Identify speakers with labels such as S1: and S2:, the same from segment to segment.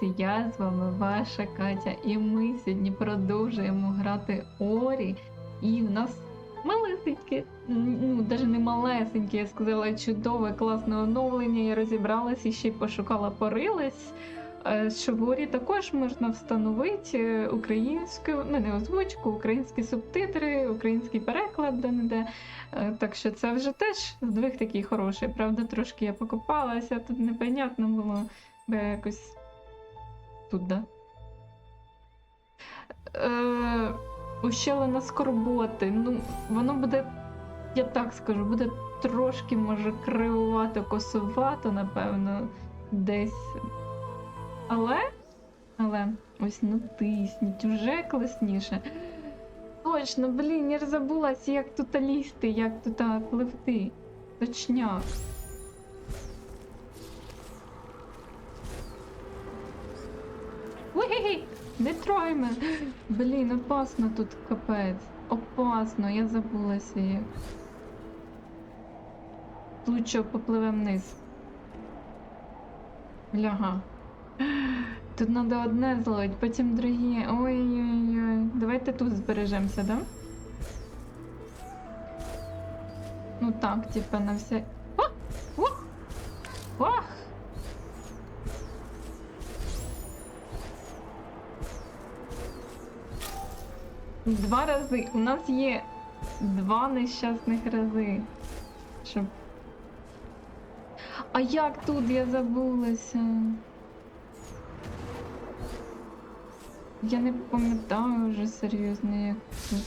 S1: друзі, я з вами ваша Катя, і ми сьогодні продовжуємо грати Орі. І в нас малесеньке, ну навіть не малесеньке, я сказала, чудове, класне оновлення. Я розібралась і ще й пошукала, порилась. е, Що в Орі також можна встановити е, українську, ну не озвучку, українські субтитри, український переклад де-не-де. Е, Так що це вже теж здвиг такий хороший. Правда, трошки я покопалася, тут непонятно було, бо якось тут, да? Е, ущелина скорботи. Ну, воно буде, я так скажу, буде трошки, може, кривувато, косувато, напевно, десь. Але, але, ось натисніть, уже класніше. Точно, блін, я ж забулась, як тут лізти, як тут пливти. Точняк. Не трой мене. Блін, опасно тут капець. Опасно, я забулася як. Лучше попливем вниз. Ляга. Тут треба одне зловити, потім друге. Ой-ой-ой. Давайте тут збережемося, да? Ну так, типа на все. Два рази. У нас є два нещасних рази. Щоб. А як тут я забулася? Я не пам'ятаю вже серйозно, як тут.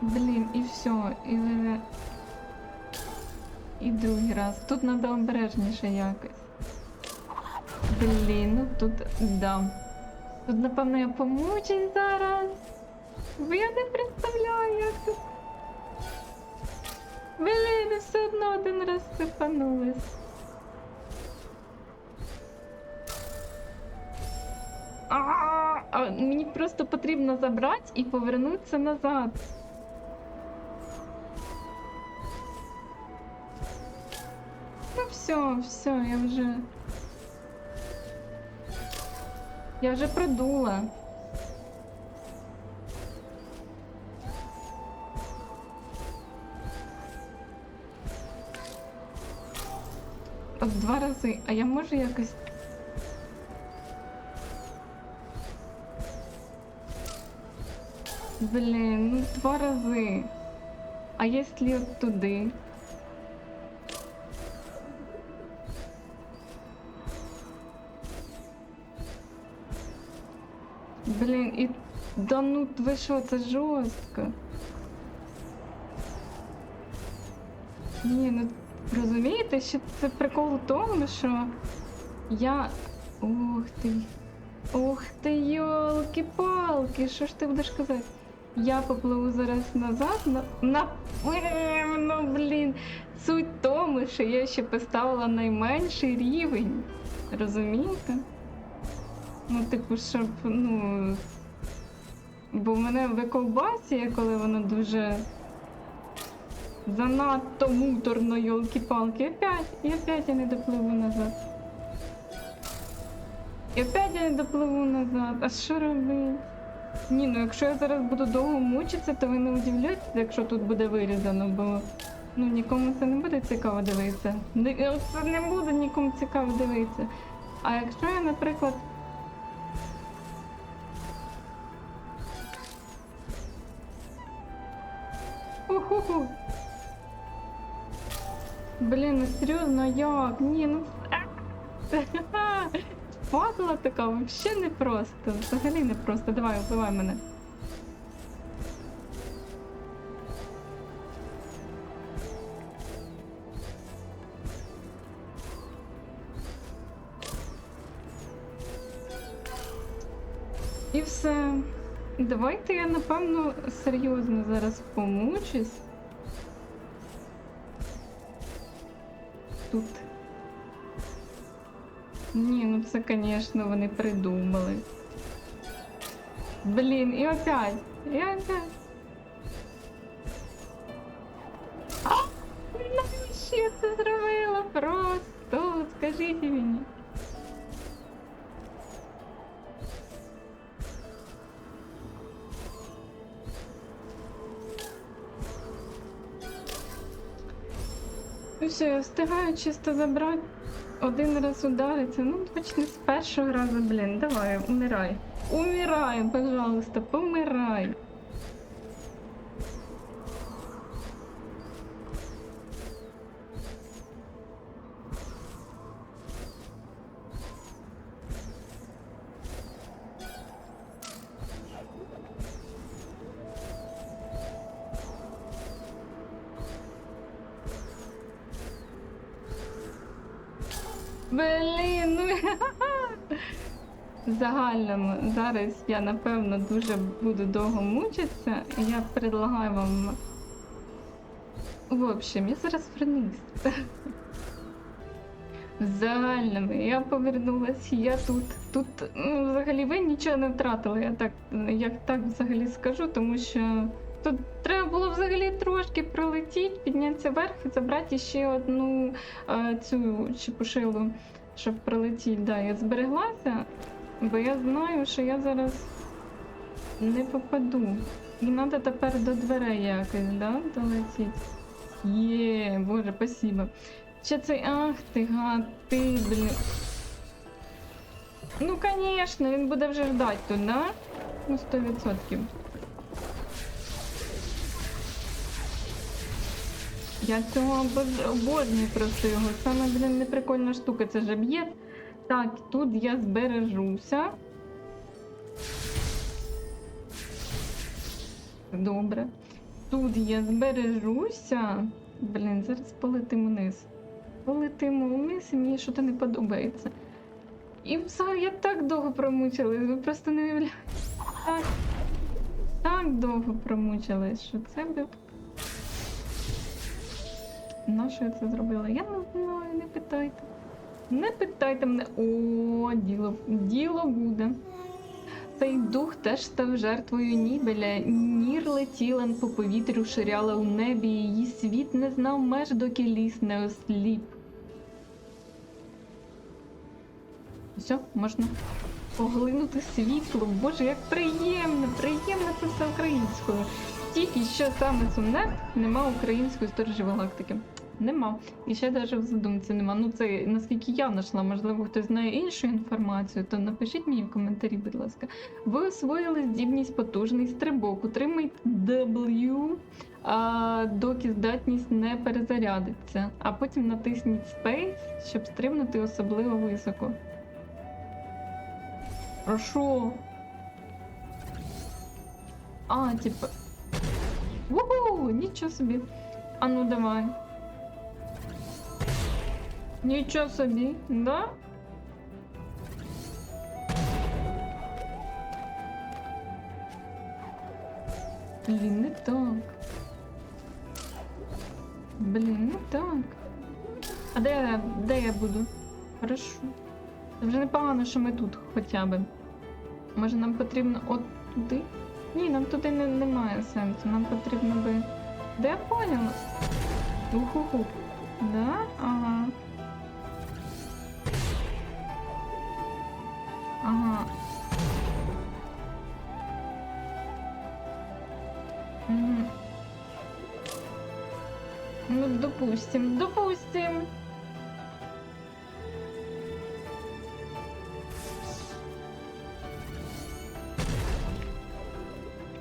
S1: Блін, і все, і вже. Другий раз. Тут треба обережніше якось. Блін, ну тут да. Тут, напевно, я помучусь зараз. Бо я не представляю, як тут. Блін, все одно один раз сипанулась. А, а мені просто потрібно забрати і повернутися назад. Все, все, я вже. Я вже продула. От два рази, а я можу якось. Блін, ну два рази. А якщо туди? Блін, і да ну ви що, це жорстко. Ні, ну розумієте, що це прикол у тому, що я. Ух ти. Ух ти, йолки-палки, що ж ти будеш казати? Я попливу зараз назад на. Напевно, блін. Суть тому, що я ще поставила найменший рівень. Розумієте? Ну, типу, щоб, ну. Бо в мене виковбасія, коли воно дуже занадто муторно, йолки-палки. І опять, і опять я не допливу назад. І опять я не допливу назад. А що робити? Ні, ну якщо я зараз буду довго мучитися, то ви не удивляйтеся, якщо тут буде вирізано, бо ну нікому це не буде цікаво дивитися. Це не буде нікому цікаво дивитися. А якщо я, наприклад, ну серйозно, як? Ні, ну. Падла така, взагалі не просто. Взагалі не просто. Давай, вбивай мене. І все. Давайте я напевно серйозно зараз помучусь. Ні, ну це, звісно, вони придумали. Блін, і опять. І опять. А! Навіщо це зробила? Просто скажіть мені. Ну все, я встигаю чисто забрати. Один раз удариться. Ну, точно з першого разу, блін. Давай, умирай. Умирай, пожалуйста, помирай. Загальному зараз я напевно дуже буду довго мучитися. і Я предлагаю вам. В общем, я зараз вернусь. В загальному я повернулась, я тут. Тут ну, взагалі ви нічого не втратили, я так, як так взагалі скажу, тому що тут треба було взагалі трошки пролетіти, піднятися вверх і забрати ще одну е, цю чепушилу, щоб пролетіти. Да, я збереглася, бо я знаю, що я зараз не попаду. І треба тепер до дверей якось, да, долетіти. Є, боже, спасибо. Ще цей, ах ти, гад, ти, блін. Ну, конечно, він буде вже ждать тут, да? Ну, 100%. Я цього обож- обожнюю просто його. Саме, блін, неприкольна штука, це ж об'єкт. Так, тут я збережуся. Добре. Тут я збережуся. Блін, зараз полетимо вниз. Полетимо вниз і мені щось не подобається. І взагалі я так довго промучилась, ви просто не уявляєте. Так, так довго промучилась, що це би. На що я це зробила? Я не знаю, не питайте. Не питайте мене. О, діло, діло буде. Цей дух теж став жертвою Нібеля. Нір летіла по повітрю, ширяла у небі, її світ не знав меж, доки ліс не осліп. Все, можна поглинути світло. Боже, як приємно, приємно це все українською. Тільки що саме сумне, нема української сторожі галактики. Нема. І ще навіть в задумці нема. Ну це наскільки я знайшла, можливо, хтось знає іншу інформацію, то напишіть мені в коментарі, будь ласка. Ви освоїли здібність потужний стрибок. Утримайте W, а, доки здатність не перезарядиться. А потім натисніть Space, щоб стрибнути особливо високо. Що? А, типа. Уху! Нічого собі. А ну давай. Нічого собі, да? Блін, не так. Блін, не так. А де, я- де я буду? Хорошо. Вже непогано, що ми тут хоча б. Може нам потрібно от туди? Ні, нам туди не, немає сенсу. Нам потрібно би. Де я поняла? Уху-ху. Да? Ага. Ага. Угу. Ну, допустим, допустим.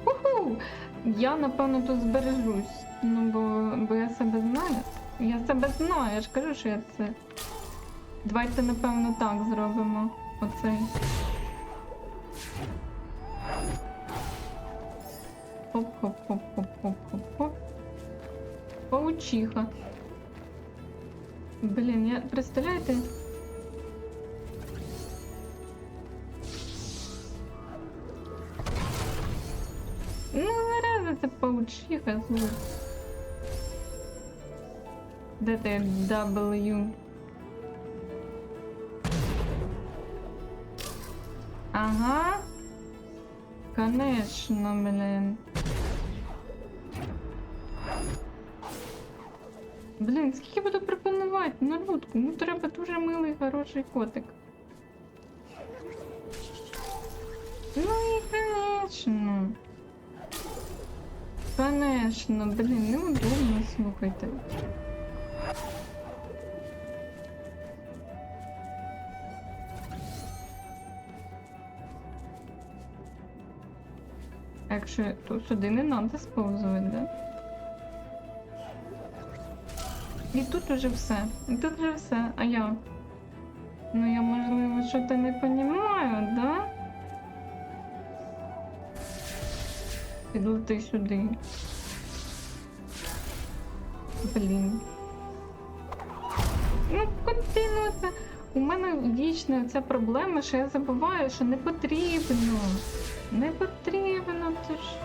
S1: Уху! Я напевно тут збережусь. Ну, бо, бо я себе знаю. Я себе знаю, я ж кажу, що я це. Давайте, напевно, так зробимо. Оцей. Хоп-хоп-хоп-хоп-хоп-хоп-хоп. Паучиха. Блін, я представляєте? Ну, зараз це паучиха звуть. Де ти W? Ага. Конечно, блин. Блін, скільки буду пропонувати? на людку. Ну треба дуже милий, хороший котик. Ну і конечно. Конечно, блін, неудобно, слухайте. Якщо то сюди не треба сповзувати, да? І тут уже все. І тут вже все. А я? Ну я можливо що-то не понімаю, да? Підлети сюди. Блін. Ну, це? У мене вічна ця проблема, що я забуваю, що не потрібно. Не потрібно, ти.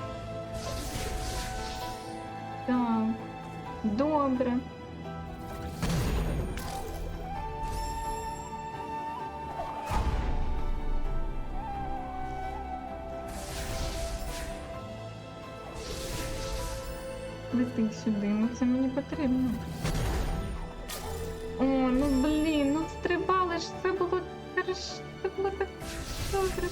S1: Так. Добре. Лети сюди, ну це мені потрібно. О, ну блін, ну стрибали ж, це було це було так добре.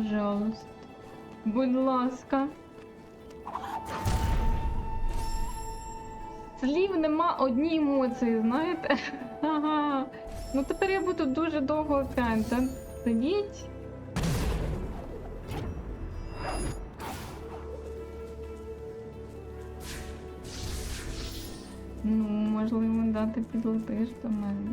S1: Пожалуйста. Будь ласка. Слів нема одні емоції, знаєте? Ага. Ну тепер я буду дуже довго опять сидіть. Ну, можливо, да, ти підлетиш до мене.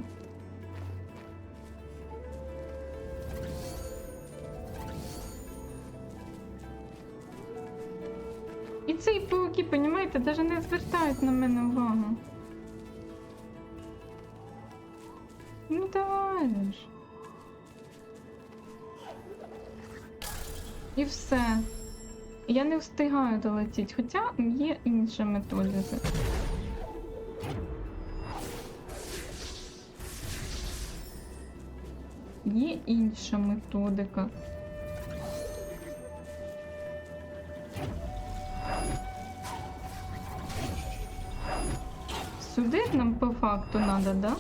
S1: Звертають на мене увагу. Ну давай ж. І все. Я не встигаю долетіти, хоча є інша методика. Є інша методика. Сюди нам по факту надо, да?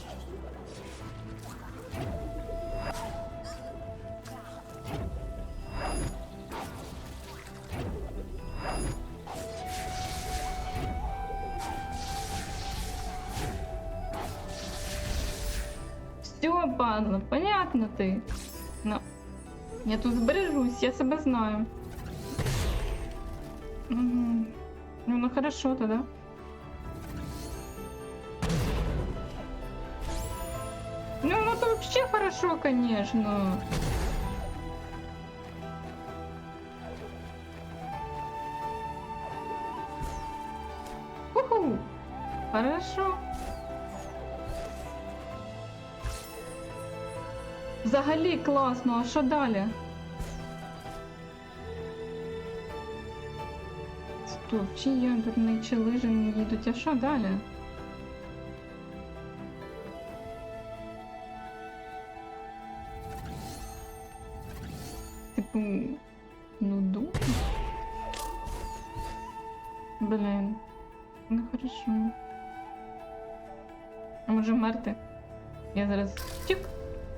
S1: Все, падла, понятно ты. Ну, я тут збережусь, я себе знаю. Мгм. Ну, ну хорошо тогда. Хорошо, конечно. Уху. Хорошо. Взагалі класно, а що далі? Стоп, чи ядерний, чи лижі не їдуть, а що далі?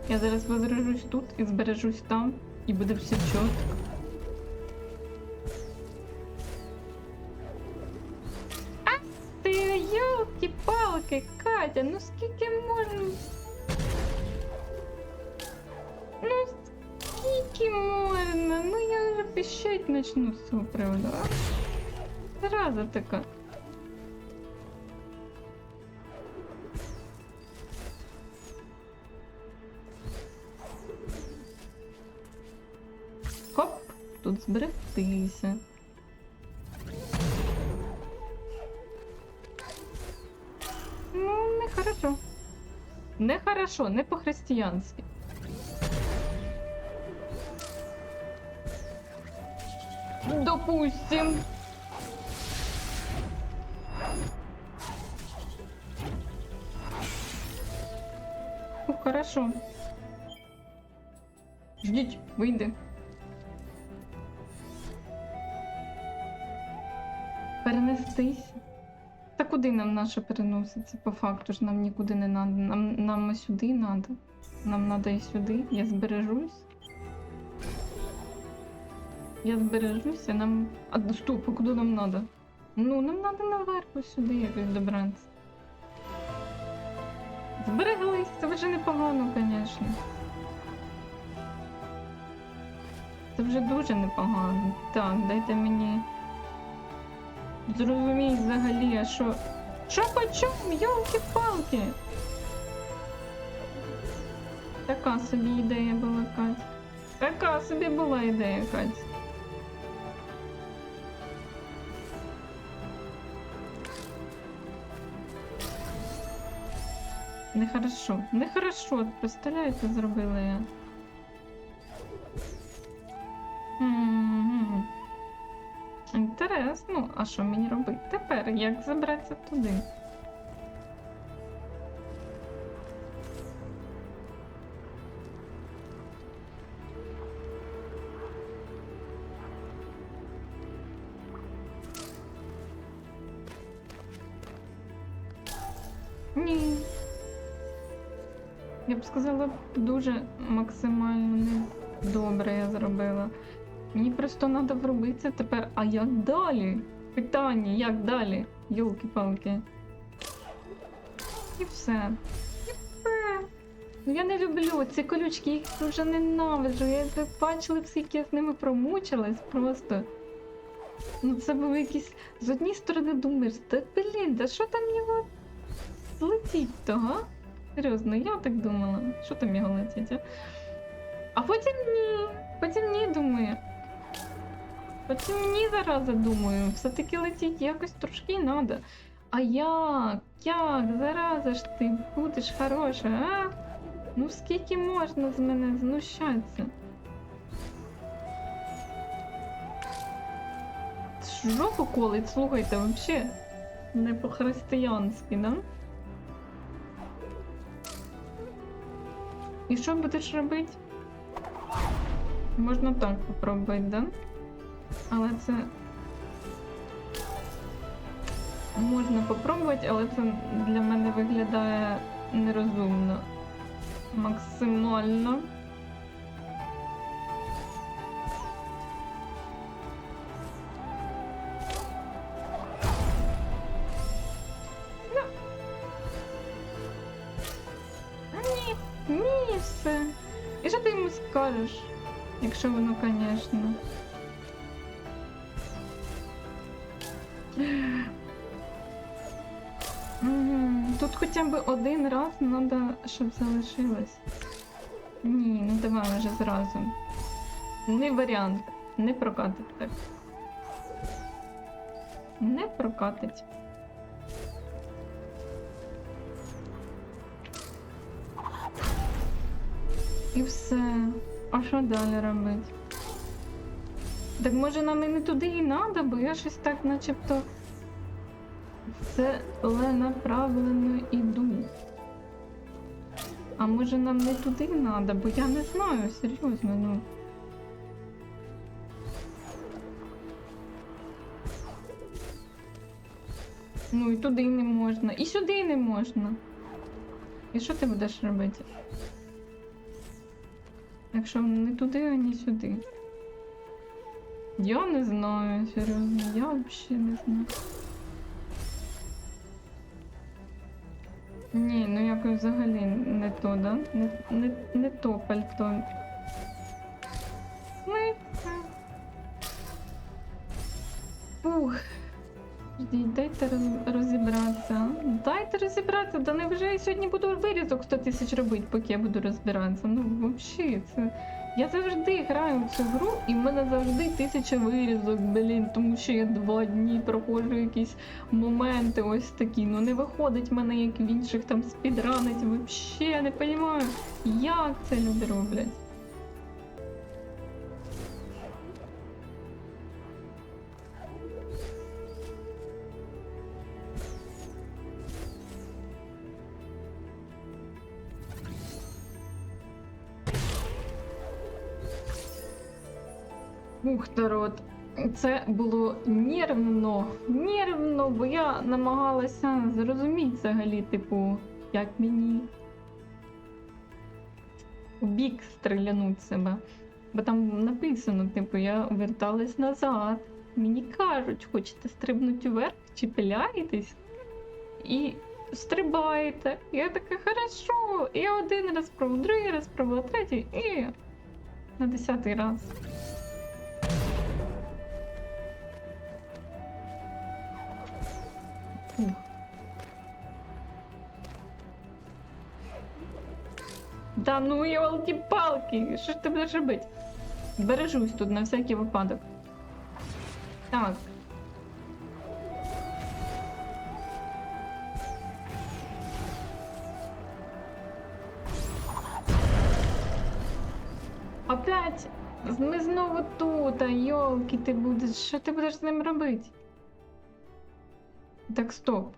S1: Я зараз возражусь тут і збережусь там, і буде все чітко. А ти йолки-палки, Катя, ну скільки можна? Ну скільки можна? Ну я вже пищать начну з цього приводу. а? Така. Зберегтися. Ну, нехорошо. Нехорошо, не по-християнськи. Допустим. Хорошо. Ждіть, вийде. Куди нам наше переноситься? По факту ж нам нікуди не треба. Нам, нам і сюди треба. Нам треба і сюди. Я збережусь. Я збережуся, нам. А ну, стоп, а куди нам треба? Ну, нам треба наверх сюди якось добратися. Збереглись, це вже непогано, звісно. Це вже дуже непогано. Так, дайте мені. Зрозуміть взагалі, а що. Що по чому? Йолки-палки! Така собі ідея була, Кать. Така собі була ідея, Кать. Нехорошо. Нехорошо, представляєте, зробила я. А що мені робити тепер? Як забратися туди? Ні. Я б сказала, дуже максимально добре я зробила. Мені просто треба вробитися тепер. А як далі? Питання, як далі? Йолки-палки. І все. Ну я не люблю ці колючки, їх вже ненавиджу. Я ви бачили, скільки я з ними промучилась просто. Ну це був якийсь. З однієї сторони думаєш, та блін, да що там його злетіть того? Серйозно, я так думала. Що там його летить, а? А потім ні. Потім ні, думаю. Потім ні зараза думаю. Все-таки летіть якось трошки надо. А як? Як? Зараза ж ти будеш хороша, а? Ну скільки можна з мене знущатися? Жопу колить, слухайте, вообще не по-християнськи, да? І що будеш робити? Можна так попробувати, да? Але це. Можна попробувати, але це для мене виглядає нерозумно. Максимально. Треба, щоб залишилось. Ні, ну давай вже зразу. Не варіант. Не прокатить так. Не прокатить. І все. А що далі робити? Так може нам і не туди і надо, бо я щось так начебто це целенаправленно іду. А може нам не туди надо, бо я не знаю, серйозно, ну. Ну і туди не можна, і сюди не можна. І що ти будеш робити? Якщо не туди, а не сюди. Я не знаю, серйозно, я взагалі не знаю. Ні, ну якось взагалі не то, да? Не, не, не то пальто. Фух. Дайте розібратися. Дайте розібратися, да невже я сьогодні буду вирізок 100 тисяч робити, поки я буду розбиратися. Ну, взагалі, це. Я завжди граю в цю гру, і в мене завжди тисяча вирізок, блін, тому що я два дні проходжу якісь моменти ось такі. Ну не виходить мене, як в інших там спідранить. Взагалі не розумію, як це люди роблять. Ух. Це було нервно, нервно, бо я намагалася зрозуміти взагалі, типу, як мені в бік стрілянуть себе. Бо там написано, типу, я верталась назад. Мені кажуть, хочете стрибнути вверх, чіпляєтесь і стрибаєте. Я така, хорошо. І один раз пробував, другий раз пробував, третій і на десятий раз. Ух. Да ну елки-палки, що ж ти будеш робити? Бережусь тут на всякий випадок. Так. Опять ми знову тут, а йолки, ти будеш. Що ти будеш з ним робити? Так, стоп.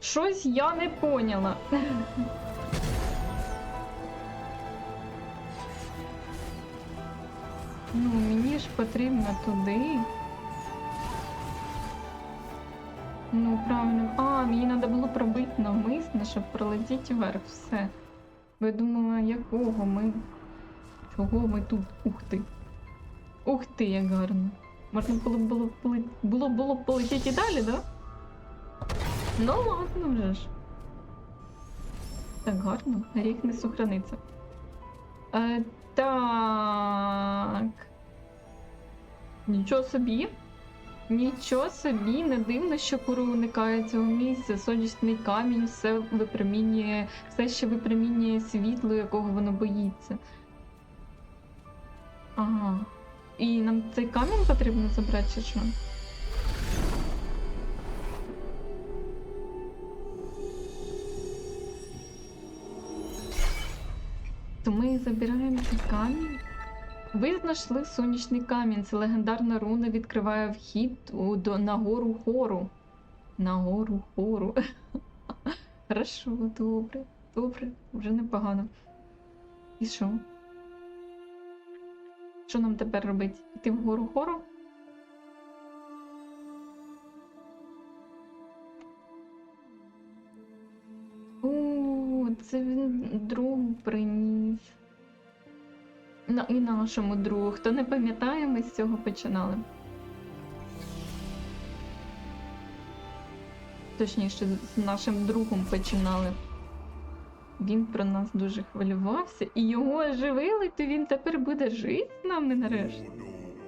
S1: Щось я не поняла. Ну, мені ж потрібно туди. Ну, правильно. А, мені треба було пробити навмисно, щоб пролетіти вверх. Все. Я думала, якого ми. Чого ми тут? Ух ти. Ух ти, як гарно. Можна було б було, було, було б полетіти далі, да? Ну ладно вже ж. Так гарно, гріх не сохраниться. Е, так. Нічого собі. Нічого собі, не дивно, що куру уникає цього місця. Сонячний камінь все випромінює, все ще випромінює світло, якого воно боїться. Ага. І нам цей камінь потрібно забрати, чи що? То ми забираємо цей камінь. Ви знайшли сонячний камінь. Це легендарна руна відкриває вхід у, до, на гору хору. На гору хору. Хорошо, добре, добре, вже непогано. І що? Що нам тепер робити? Іти в гору? О, це він другу приніс. На, і нашому другу. Хто не пам'ятає, ми з цього починали. Точніше, з нашим другом починали. Він про нас дуже хвилювався, і його оживили, то він тепер буде жити з нами нарешті.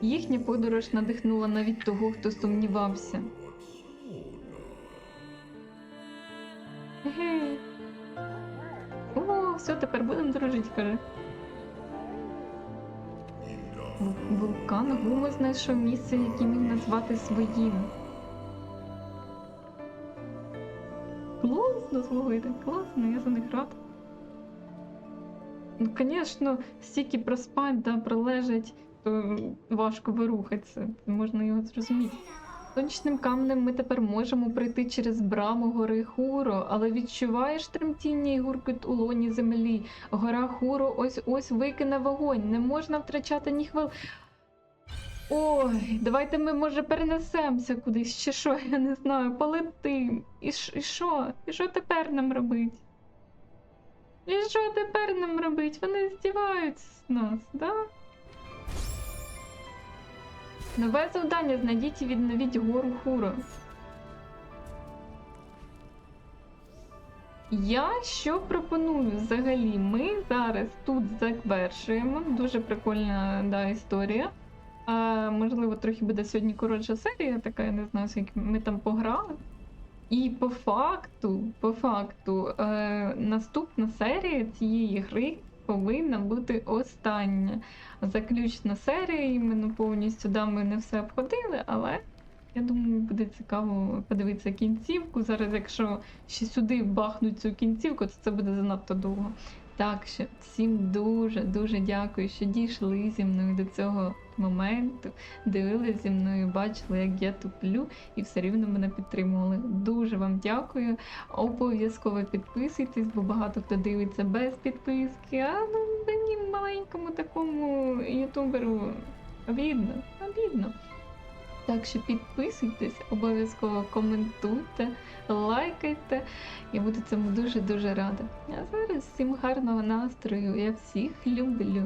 S1: Їхня подорож надихнула навіть того, хто сумнівався. Гей. О, все, тепер будемо дружити, каже. Вулкан Гумо знайшов місце, яке міг назвати своїм. Класно, слухайте, класно, я за них рад. Ну, звісно, стільки проспать, да, пролежать, то важко вирухатися, можна його зрозуміти. Сонячним каменем ми тепер можемо пройти через браму гори Хуро, але відчуваєш тремтіння і гуркіт у лоні землі. Гора Хуро ось ось викине вогонь. Не можна втрачати ні хвил. Ой, давайте ми, може, перенесемося кудись, чи що, я не знаю, полетим. І що? І що тепер нам робить? І що тепер нам робить? Вони здіваються з нас, да? Нове завдання знайдіть і відновіть гору Хуро. Я що пропоную взагалі? Ми зараз тут завершуємо. Дуже прикольна да, історія. А, можливо, трохи буде сьогодні коротша серія, така, я не знаю, скільки ми там пограли. І по факту, по факту, е, наступна серія цієї гри повинна бути остання. Заключна серія, іменно повністю да, ми не все обходили, але я думаю, буде цікаво подивитися кінцівку. Зараз, якщо ще сюди бахнуть цю кінцівку, то це буде занадто довго. Так що всім дуже дуже дякую, що дійшли зі мною до цього моменту, дивились зі мною, бачили, як я туплю, і все рівно мене підтримували. Дуже вам дякую. Обов'язково підписуйтесь, бо багато хто дивиться без підписки. А ну мені маленькому такому ютуберу Обідно, обідно. Так що підписуйтесь, обов'язково коментуйте, лайкайте. Я буду цьому дуже-дуже рада. А зараз всім гарного настрою. Я всіх люблю.